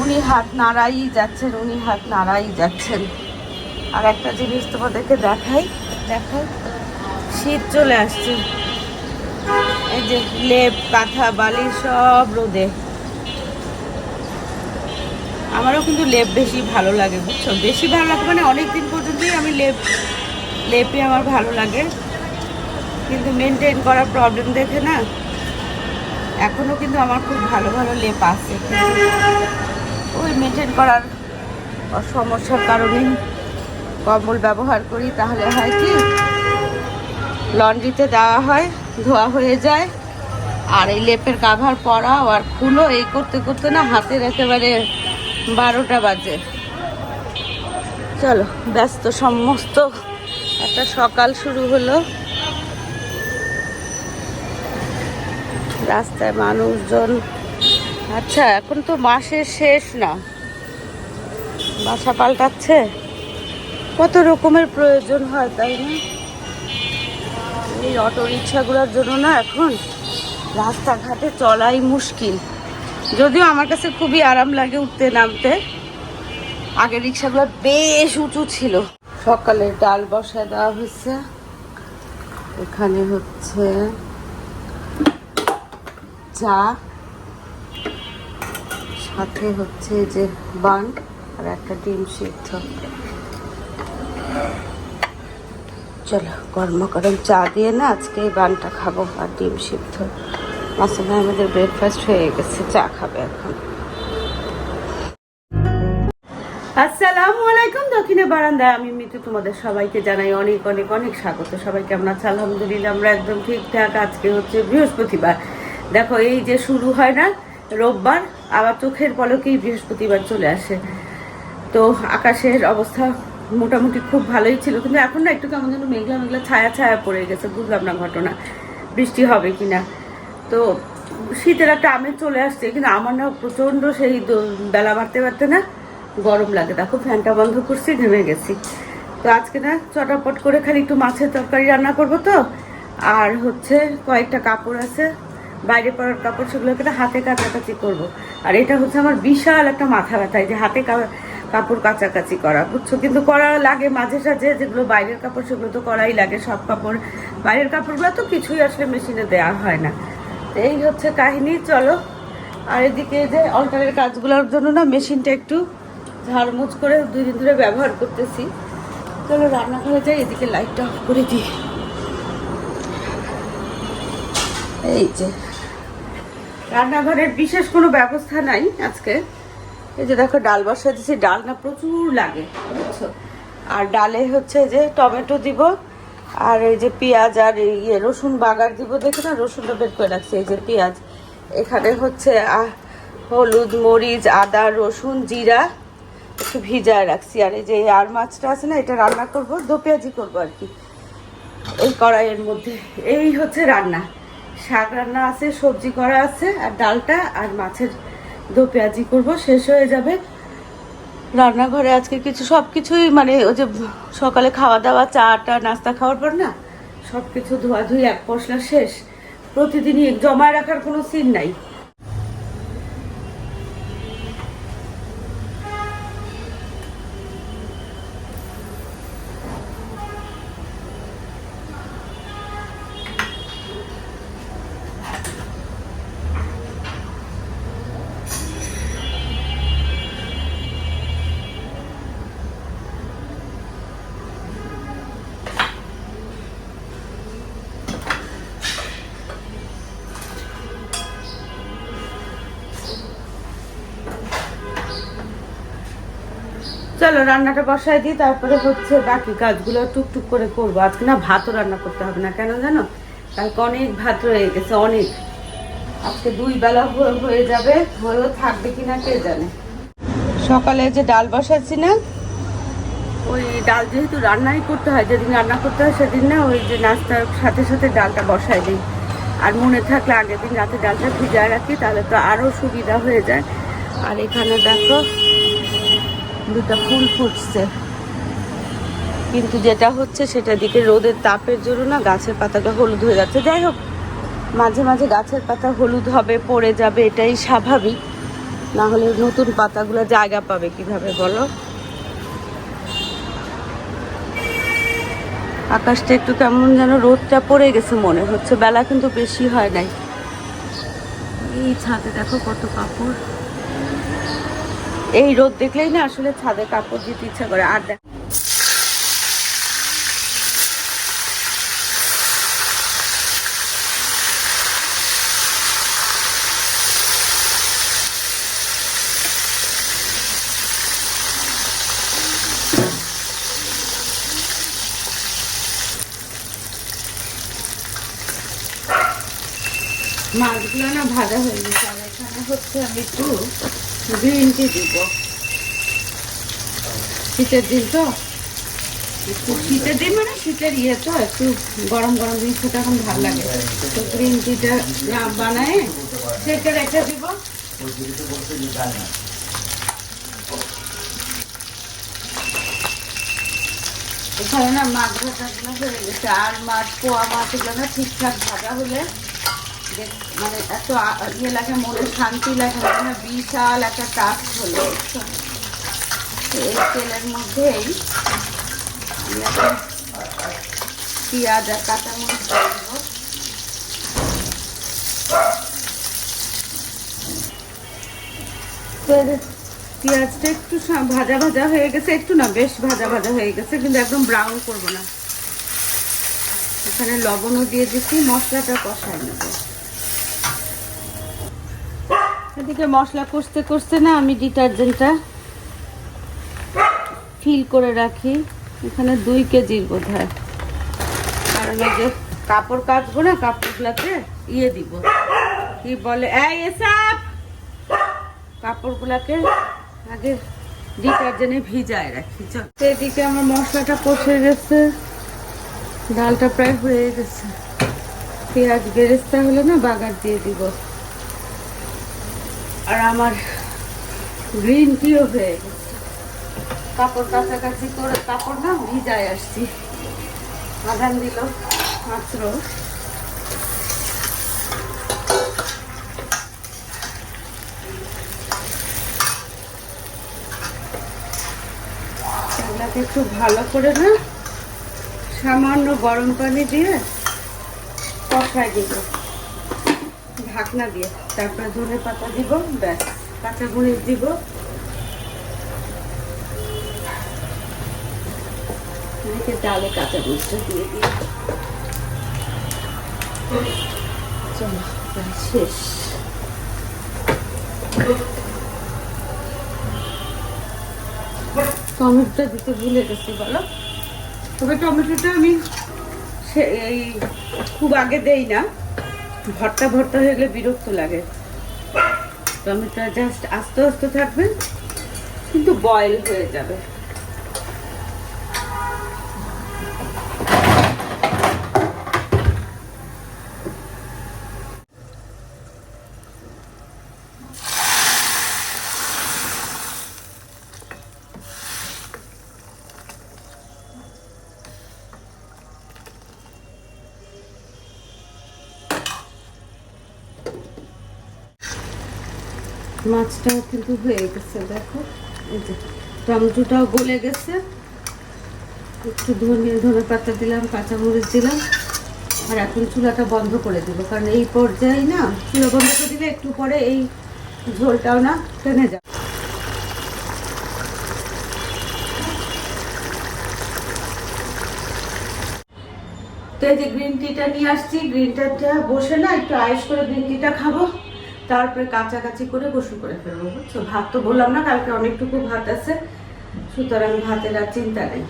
উনি হাত নাড়াই যাচ্ছেন, উনি হাত নাড়াই যাচ্ছেন। আর একটা জিনিস তোমাদেরকে দেখাই দেখাই। শীত চলে আসছে। এই যে লেপ, কাঁথা, বালি সব রোদে। আমারও কিন্তু লেপ বেশি ভালো লাগে, বুঝছ? বেশি ভালো লাগে মানে অনেক দিন পর্যন্তই আমি লেপ লেপই আমার ভালো লাগে। কিন্তু মেনটেন করার প্রবলেম দেখে না? এখনও কিন্তু আমার খুব ভালো ভালো লেপ আছে। ওই মেনটেন করার সমস্যার কারণেই কম্বল ব্যবহার করি, তাহলে হয় কি, লন্ড্রিতে দেওয়া হয়, ধোয়া হয়ে যায়, আর এই লেপের কাভার পরাও আর খুলো, এই করতে করতে না হাতের একেবারে বারোটা বাজে। চলো, ব্যস্ত সমস্ত, একটা সকাল শুরু হলো। রাস্তায় মানুষজন আচ্ছা এখন তো মাসের শেষ না। বাসা পাল্টাচ্ছে। কত রকমের প্রয়োজন হয়, তাই না? এই অটো রিক্সাগুলোর জন্য না এখন রাস্তাঘাটে চলাই মুশকিল। যদিও আমার কাছে খুবই আরাম লাগে উঠতে নামতে। আগে রিক্সাগুলো বেশ উঁচু ছিল। সকালে ডাল বসায় দেওয়া হয়েছে। এখানে হচ্ছে চা। সাথে হচ্ছে যে বান আর একটা ডিম সিদ্ধ। চলো, গরম গরম চা দিয়ে না আজকে এই বানটা খাব আর ডিম সিদ্ধ। মাসানা আমাদের ব্রেকফাস্ট হয়ে গেছে, চা খাবে এখন। আসসালামু আলাইকুম দক্ষিণে বারান্দায়। আমি মিতু, তোমাদের সবাইকে জানাই অনেক অনেক অনেক স্বাগত। সবাই কেমন আছে? আলহামদুলিল্লাহ, আমরা একদম ঠিকঠাক। আজকে হচ্ছে বৃহস্পতিবার। দেখো, এই যে শুরু হয় না রোববার আবার চোখের পলকেই বৃহস্পতিবার চলে আসে। তো আকাশের অবস্থা মোটামুটি খুব ভালোই ছিল, কিন্তু এখন না একটু কেমন যেন মেঘলা মেঘলা ছায়া ছায়া পড়ে গেছে, বুঝলাম না ঘটনা, বৃষ্টি হবে কি না তো শীতের একটা আমেজ চলে আসছে, কিন্তু আমার না প্রচণ্ড সেই বেলা বাড়তে বাড়তে না গরম লাগে। দেখো ফ্যানটা বন্ধ করছি, ঘেমে গেছি। তো আজকে না চটাপট করে খালি একটু মাছের তরকারি রান্না করব তো, আর হচ্ছে কয়েকটা কাপড় আছে বাইরে পরার কাপড় সেগুলোকে না হাতে কাছাকাছি করব। আর এটা হচ্ছে আমার বিশাল একটা মাথা ব্যথা যে হাতে কাপড় কাছাকাছি করা, বুঝছ? কিন্তু করা লাগে মাঝে সাঝে, যেগুলো বাইরের কাপড় সেগুলো তো করাই লাগে, সব কাপড়, বাইরের কাপড়গুলো তো কিছুই আসলে মেশিনে দেওয়া হয় না। এই হচ্ছে কাহিনী, চলো। আর এদিকে যে অল্টারের কাজগুলোর জন্য না মেশিনটা একটু ঝাড়মুছ করে দুই দিন ধরে ব্যবহার করতেছি। চলো রান্নাঘরে যাই, এদিকে লাইটটা অফ করে দিই। এই যে। রান্নাঘরের বিশেষ কোনো ব্যবস্থা নাই আজকে। এই যে দেখো, ডাল বসায় দিয়েছি। ডাল না, প্রচুর লাগে আর ডালে হচ্ছে যে টমেটো দিব, আর এই যে পেঁয়াজ আর ইয়ে রসুন বাগার দিব। দেখে না, রসুনটা বের করে রাখছি, এই যে পেঁয়াজ। এখানে হচ্ছে হলুদ, মরিচ, আদা, রসুন, জিরা একটু ভিজায় রাখছি। আর এই যে আর মাছটা আছে না, এটা রান্না করব, দো পেঁয়াজি করব আর কি। এই কড়াইয়ের মধ্যে। এই হচ্ছে রান্না। শাক রান্না আছে, সবজি করা আছে, আর ডালটা আর মাছের দো পেঁয়াজি করব, শেষ হয়ে যাবে। রান্নাঘরে আজকে কিছু সব কিছুই মানে ওই যে সকালে খাওয়া দাওয়া, চা টা, নাস্তা খাওয়ার পর না সব কিছু ধোয়াধুই, এক পশলা শেষ। প্রতিদিনই জমায় রাখার কোনো সিন নাই। চলো, রান্নাটা বসায় দিই, তারপরে হচ্ছে বাকি কাজগুলো টুকটুক করে করব। আজকে না ভাতও রান্না করতে হবে না, কেন জানো? কালকে অনেক ভাত রয়ে গেছে, অনেক। আজকে দুই বেলা হয়ে- যাবে, হয়েও থাকবে কিনা কে জানে? সকালে যে ডাল বসাচ্ছি না, ওই ডাল যেহেতু রান্নাই করতে হয়, যেদিন রান্না করতে হয় সেদিন না ওই যে নাস্তার সাথে সাথে ডালটা বসায় দিই। আর মনে থাকলে আগের দিন রাতে ডালটা ভিজায় রাখি, তাহলে তো আরও সুবিধা হয়ে যায়। আর এখানে দেখো দুটো ফুল ফুটছে। কিন্তু যেটা হচ্ছে সেটা দিকে রোদের তাপের জন্য না গাছের পাতাটা হলুদ হয়ে যাচ্ছে। যাই হোক, মাঝে মাঝে গাছের পাতা হলুদ হবে, পড়ে যাবে, এটাই স্বাভাবিক। না হলে নতুন পাতাগুলো জায়গা পাবে কীভাবে বলো? আকাশটা একটু কেমন যেন রোদটা পড়ে গেছে মনে হচ্ছে। বেলা কিন্তু বেশি হয় নাই। এই ছাদে দেখো কত কাপড়। এই রোদ দেখলেই না আসলে ছাদে কাপড় দিতে ইচ্ছা করে। আর দেখ মাছগুলো না ভাজা হয়ে গেছে। আর এখানে হচ্ছে আমি একটু দিব শীতের দিন তো শীতের দিন মানে শীতের ইয়ে তো একটু গরম গরম এখন লাগে তো বানায় সেটা রেখে দিব এখানে না মাছ ভাজাগুলো হয়ে গেছে আর মাছ পোয়া মাছগুলো না ঠিকঠাক ভাজা হলে মানে এত ইয়ে লাগে মনে শান্তি লাগে, মনে বিশাল একটা টাস্ক হলো। এই তেলের মধ্যেই আমি এখন পেঁয়াজ আর কাঁচামরিচ দেবো পেঁয়াজটা একটু ভাজা ভাজা হয়ে গেছে, একটু না, বেশ ভাজা ভাজা হয়ে গেছে, কিন্তু একদম ব্রাউন করব না। এখানে লবণও দিয়ে দিচ্ছি, মশলাটা কষায় নেব। এদিকে মশলা কষতে কষতে না আমি ডিটারজেন্টটা ফিল করে রাখি। এখানে দুই কেজির বোধ হয় কারণ ওই যে কাপড় কাচবো না কাপড়গুলাতে ইয়ে দিব। কি বলে? এই কাপড়গুলাকে আগে ডিটারজেন্টে ভিজায় রাখি, চল। এদিকে আমার মশলাটা কষে গেছে। ডালটা প্রায় হয়ে গেছে। পেঁয়াজ বেরেস্তা হলে না বাগার দিয়ে দিব। আর আমার গ্রিন টিও হয়ে গেছে। কাপড় কাছাকাছি করে কাপড় না ভিজায় আসছি। আধান দিল, মাত্র। একটু ভালো করে না সামান্য গরম পানি দিয়ে কষাই দিব। ঢাকনা দিয়ে তারপরে ধনে পাতা দিব, ব্যাস। কাঁচা মরিচ দিব। অনেকে ডালে কাঁচা মরিচটা দিয়ে দিই শেষ। টমেটোটা দিতে ভুলে গেছি, বলো? তবে টমেটোটা আমি এই খুব আগে দেই না। ভর্তা ভর্তা হয়ে গেলে বিরক্ত লাগে। টমেটো জাস্ট আস্তে আস্তে থাকবে, কিন্তু বয়েল হয়ে যাবে। মাছটাও কিন্তু হয়ে গেছে, দেখো। এই যে টমেটোটাও গলে গেছে। একটু ধনিয়া, ধনে পাতা দিলাম, কাঁচামরিচ দিলাম। আর এখন চুলাটা বন্ধ করে দিব, কারণ এই পর্যায়ে না, চুলা বন্ধ করে দিলে একটু পরে এই ঝোলটাও না টেনে যাবে। তো এই যে গ্রিন টিটা নিয়ে আসছি গ্রিন টিটা বসে না, একটু আয়েস করে গ্রিন টিটা খাব। তারপরে কাছাকাছি করে গোসল করে ফেলব, বুঝছ? ভাত তো বললাম না, কালকে অনেকটুকু ভাত আছে, সুতরাং ভাতের আর চিন্তা নেই।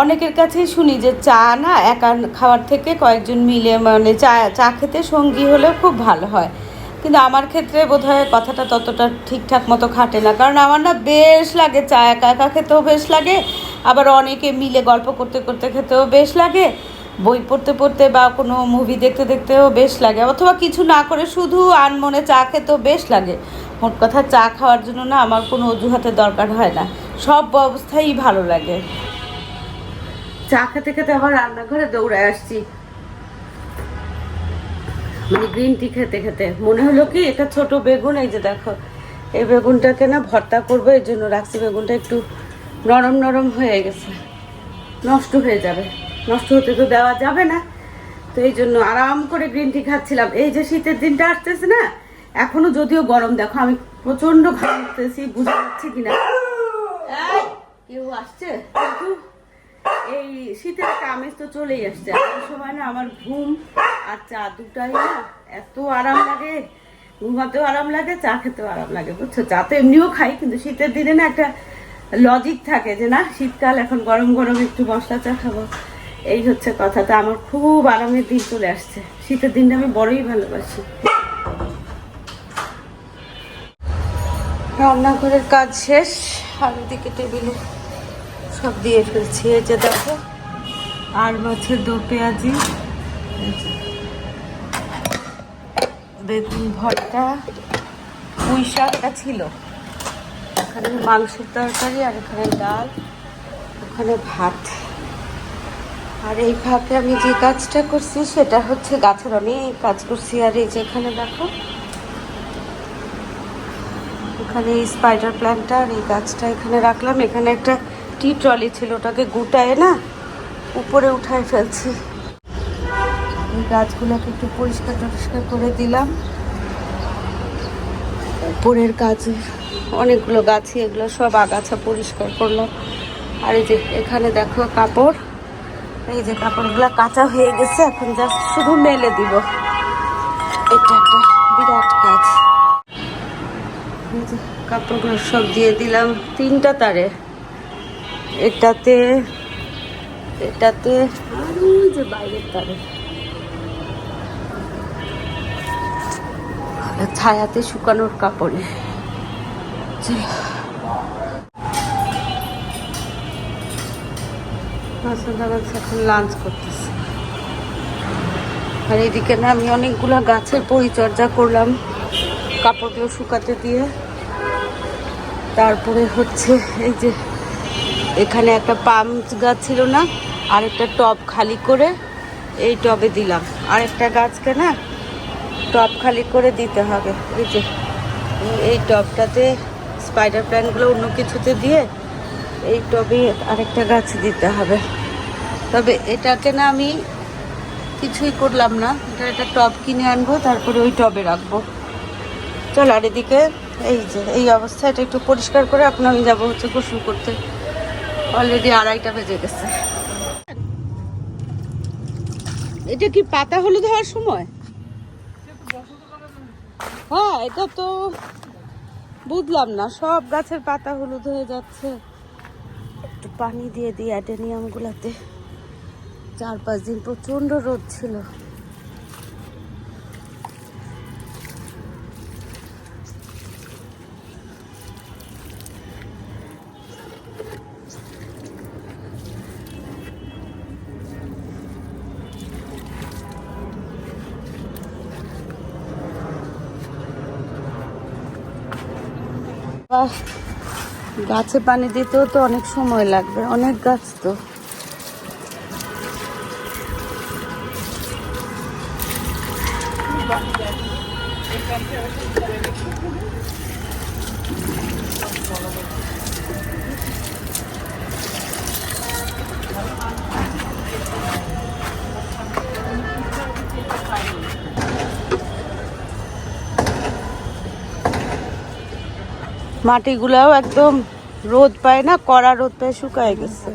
অনেকের কাছেই শুনি যে চা না একা খাওয়ার থেকে কয়েকজন মিলে মানে চা চা খেতে সঙ্গী হলেও খুব ভালো হয়। কিন্তু আমার ক্ষেত্রে বোধহয় কথাটা ততটা ঠিকঠাক মতো খাটে না। কারণ আমার না বেশ লাগে, চা একা একা খেতেও বেশ লাগে, আবার অনেকে মিলে গল্প করতে করতে খেতেও বেশ লাগে, বই পড়তে পড়তে বা কোনো মুভি দেখতে দেখতেও বেশ লাগে, অথবা কিছু না করে শুধু আনমনে চা খেতেও বেশ লাগে। মোট কথা চা খাওয়ার জন্য না আমার কোনো অজুহাতের দরকার হয় না, সব অবস্থাই ভালো লাগে। চা খেতে খেতে আবার রান্নাঘরে দৌড়ায় আসছি। মানে গ্রিন টি খেতে খেতে। মনে হলো কি এটা ছোট বেগুন, এই যে দেখো, এই বেগুনটাকে না ভর্তা করব, এই জন্য রাখছি বেগুনটা একটু নরম নরম হয়ে গেছে। নষ্ট হয়ে যাবে। নষ্ট হতে তো দেওয়া যাবে না। তো এই জন্য আরাম করে গ্রিন টি খাচ্ছিলাম। এই যে শীতের দিনটা আসতেছে না, এখনও যদিও গরম, দেখো আমি প্রচণ্ড ঘামতেছি বুঝতে পারছি কিনা। কেউ আসছে? কিন্তু এই শীতের একটা আমেজ তো চলেই আসছে। এই সময় না আমার ঘুম আর চা দুটাই না এত আরাম লাগে। ঘুমাতেও আরাম লাগে, চা খেতেও আরাম লাগে, বুঝছ? চা তো এমনিও খাই, কিন্তু শীতের দিনে না একটা লজিক থাকে যে না, শীতকাল এখন গরম গরম একটু মশলা চা খাব। এই হচ্ছে কথা। তা আমার খুব আরামের দিন চলে আসছে। শীতের দিনটা আমি বড়ই ভালোবাসি। রান্নাঘরের কাজ শেষ। আর ওদিকে টেবিলে সব দিয়ে ফেলছি। এই যে দেখো, আর মাছের দো পেঁয়াজি, বেগুন ভর্তা, পুঁই শাকটা ছিল। এখানে মাংসের তরকারি আর এখানে ডাল, ওখানে ভাত। আর এই ফাঁকে আমি যে কাজটা করছি সেটা হচ্ছে গাছের অনেক কাজ করছি। আর এই যে এখানে দেখো, এখানে স্পাইডার প্ল্যান্টটা আর এই গাছটা এখানে রাখলাম। এখানে একটা টি ট্রলি ছিল, ওটাকে গুটায় না উপরে উঠায় ফেলছি। এই গাছগুলোকে একটু পরিষ্কার টরিষ্কার করে দিলাম। উপরের কাজে অনেকগুলো গাছই, এগুলো সব আগাছা পরিষ্কার করলাম। আর এই যে এখানে দেখো কাপড়, এই যে কাপড়গুলো কাঁচা হয়ে গেছে, এখন জাস্ট শুধু মেলে দিব। এটা একটা বিরাট কাজ। কাপড়গুলো সব দিয়ে দিলাম তিনটা তারে। এটাতে এটাতে আর ওই যে বাইরের তারে। ছায়াতে শুকানোর কাপড়ে। এখন লাঞ্চ করতেছে। আর এদিকে না আমি অনেকগুলো গাছের পরিচর্যা করলাম কাপড়গুলো শুকাতে দিয়ে। তারপরে হচ্ছে এই যে এখানে একটা পাম গাছ ছিল না, আরেকটা টব খালি করে এই টবে দিলাম। আরেকটা গাছকে না টব খালি করে দিতে হবে। এই যে, এই টবটাতে স্পাইডার প্ল্যান্টগুলো অন্য কিছুতে দিয়ে এই টবে আরেকটা গাছ দিতে হবে। তবে এটাকে না আমি কিছুই করলাম না। এটা একটা টব কিনে আনব, তারপরে ওই টবে রাখব। চল আর এদিকে এই যে, এই অবস্থা এটা একটু পরিষ্কার করে এখন আমি যাব হচ্ছে গোসল করতে। অলরেডি আড়াইটা বেজে গেছে। এটা কি পাতা হলুদ হওয়ার সময়? হ্যাঁ এটা তো বুঝলাম না, সব গাছের পাতা হলুদ হয়ে যাচ্ছে। একটু পানি দিয়ে দিই অ্যাডেনিয়াম গুলাতে চার পাঁচ দিন প্রচণ্ড রোদ ছিল। গাছে পানি দিতেও তো অনেক সময় লাগবে অনেক গাছ তো। মাটিগুলাও একদম রোদ পায় না, কড়া রোদ পায়, শুকায় গেছে।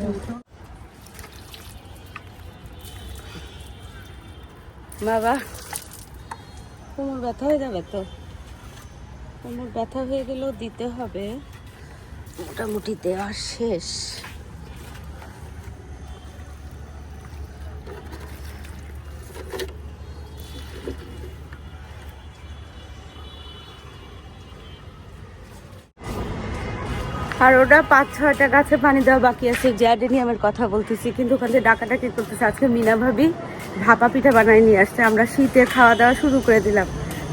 বাবা, কোমর ব্যথা হয়ে যাবে তো? কোমর ব্যথা হয়ে গেলেও দিতে হবে। মোটামুটি দেওয়া শেষ। আর ওটা পাঁচ ছয়টা গাছে পানি দেওয়া বাকি আছে। জ্যাডেনিয়ামের কথা বলতেছি, কিন্তু ওখান থেকে ডাকাডাকি করতেছে। আজকে মিনা ভাবি ভাপা পিঠা বানায় নিয়ে আসছে। আমরা শীতে খাওয়া দাওয়া শুরু করে দিলাম,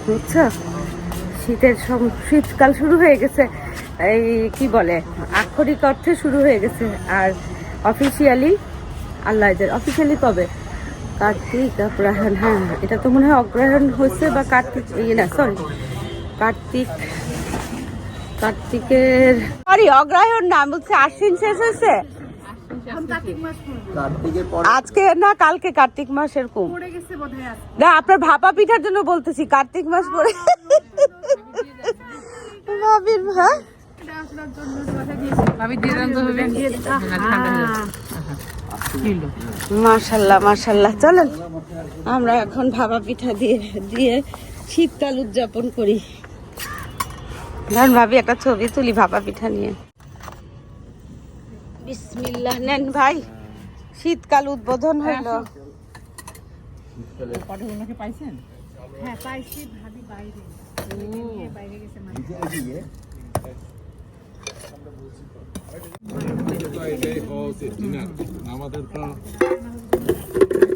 বুঝছ? শীতের সম- শীতকাল শুরু হয়ে গেছে। এই কি বলে, আক্ষরিক অর্থে শুরু হয়ে গেছে। আর অফিসিয়ালি আল্লাহ অফিসিয়ালি কবে? কার্তিক অগ্রহায়ণ হ্যাঁ এটা তো মনে হয় অগ্রহায়ণ হয়েছে বা কার্তিক ইয়ে না সরি কার্তিক কার্তিকের সরি অগ্রহায়ণ না বলছে আশ্বিন শেষ হয়েছে? কার্তিকের পর আজকে না কালকে কার্তিক মাস এরকম না আপনার ভাপা পিঠার জন্য বলতেছি কার্তিক মাস পরে ভাবির হ্যাঁ মাশাল্লাহ মাশাল্লাহ চলেন। আমরা এখন ভাপা পিঠা দিয়ে দিয়ে শীতকাল উদযাপন করি। ধর ভাবি একটা ছবি তুলি ভাপা পিঠা নিয়ে। বিসমিল্লাহ নেন ভাই। শীতকাল উদ্বোধন হইল উচিত না আমাদের তো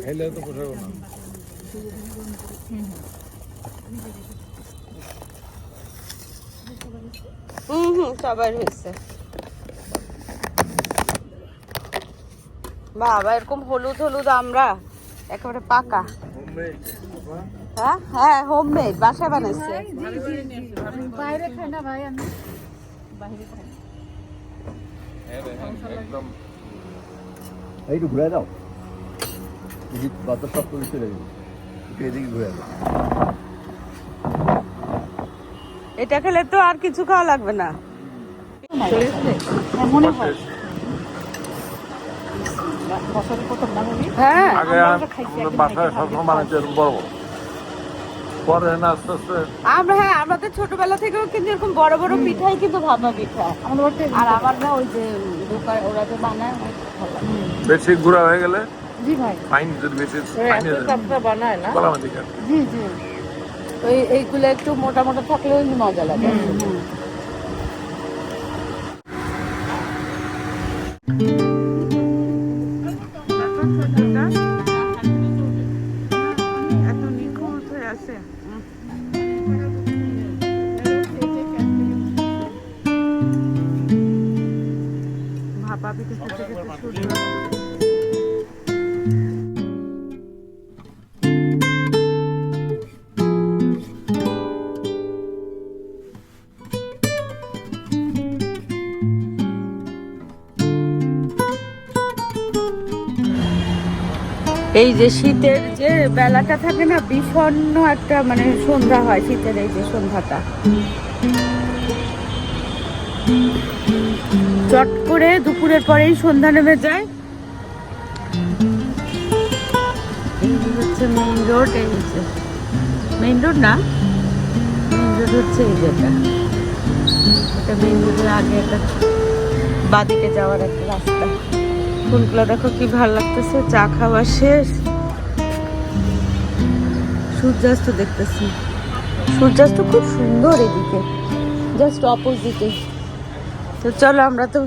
খাইলে তো পোষাবো না হুম হুম সবার হয়েছে। বাবা এরকম হলুদ হলুদ আমরা একেবারে পাকা। হ্যাঁ হ্যাঁ হোমমেড বাসায় বানাইছে। একদম এইটু ঘুরে দাও। দেখি বাতাস সব করে চলে যাবে এদিকে ঘুরে দাও। এটা খেলে তো আর কিছু খাওয়া লাগবে না। হ্যাঁ। আমরা আমরা হ্যাঁ আমাদের ছোটবেলা থেকেও কিন্তু এরকম বড় বড় পিঠাই কিন্তু পিঠা। আর আমার না ওই যে দোকান ওরা যে বানায়। বেশি গুঁড়া হয়ে গেলে জি ভাই। ফাইন যদি বেশি বানায় না। জি জি। ওই এইগুলো একটু মোটা মোটা থাকলেও মজা লাগে। এত এই যে শীতের যে বেলাটা থাকে না, বিষণ্ণ একটা মানে সন্ধ্যা হয় শীতের এই যে সন্ধ্যাটা। চট করে দুপুরের পরেই সন্ধ্যা নেমে যায়। মেইন রোড এই রোড না? মেইন রোড হচ্ছে এই যেটা। এটা মেইন রোডের আগে একটা বাদিকে যাওয়ার একটা রাস্তা। ফুলগুলো দেখো কি ভালো লাগতেছে, চা খাওয়া শেষ। সূর্যাস্ত দেখতেছি। সূর্যাস্ত খুব সুন্দর এদিকে জাস্ট অপোজিটে তো চলো আমরা তো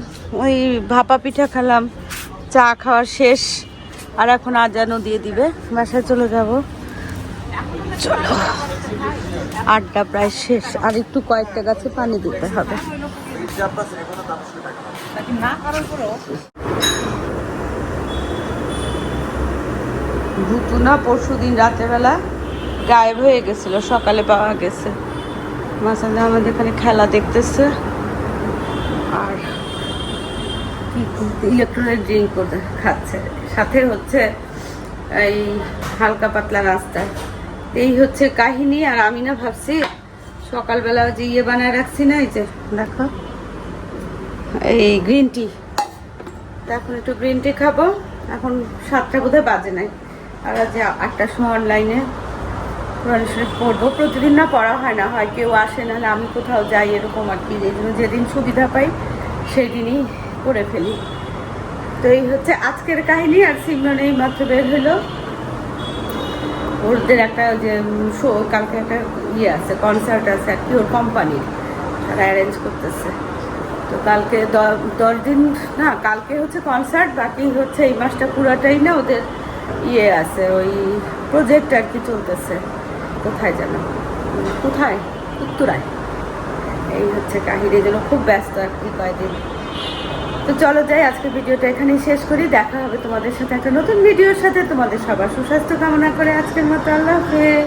ওই ভাপা পিঠা খেলাম, চা খাওয়া শেষ, আর এখন আজানও দিয়ে দিবে, বাসায় চলে যাব। চলো, আড্ডা প্রায় শেষ, আর একটু কয়েকটা গাছে পানি দিতে হবে। ভুতু না, পরশু দিন রাতেরবেলা গায়েব হয়ে গেছিল, সকালে পাওয়া গেছে। মাসান্দা আমাদের এখানে খেলা দেখতেছে। আর ইলেকট্রনিক ড্রিঙ্ক করে খাচ্ছে। সাথে হচ্ছে এই হালকা পাতলা নাস্তা এই হচ্ছে কাহিনী, আর আমি না ভাবছি সকালবেলা যে ইয়ে বানায় রাখছি না, এই যে দেখো, এই গ্রিন টি এখন একটু গ্রিন টি খাব। এখন সাতটা বোধহয় বাজে নাই। আর আজ আটটার সময় অনলাইনে কোরআন শরীফ পড়ব, প্রতিদিন না পড়া হয় না, হয় কেউ আসে না আমি কোথাও যাই এরকম আর কি। এই জন্য যেদিন সুবিধা পাই সেই দিনই করে ফেলি। তো এই হচ্ছে আজকের কাহিনী, আর সিমরন এই মাত্র বের হলো। ওদের একটা যে শো, কালকে একটা ইয়ে আছে কনসার্ট আছে আর কি, ওর কোম্পানির তারা অ্যারেঞ্জ করতেছে। তো কালকে দশ দিন, না, কালকে হচ্ছে কনসার্ট বাকি হচ্ছে এই মাসটা পুরাটাই না ওদের ইয়ে আছে, ওই প্রজেক্ট আর কি চলতেছে। কোথায় যেন? কোথায়? উত্তরায়। এই হচ্ছে কাহিনী যেন খুব ব্যস্ত আর কি কয়দিন। তো চলো যাই, আজকে ভিডিওটা এখানেই শেষ করি। দেখা হবে তোমাদের সাথে একটা নতুন ভিডিওর সাথে। তোমাদের সবার সুস্বাস্থ্য কামনা করে আজকের মতো। আল্লাহ হাফেজ।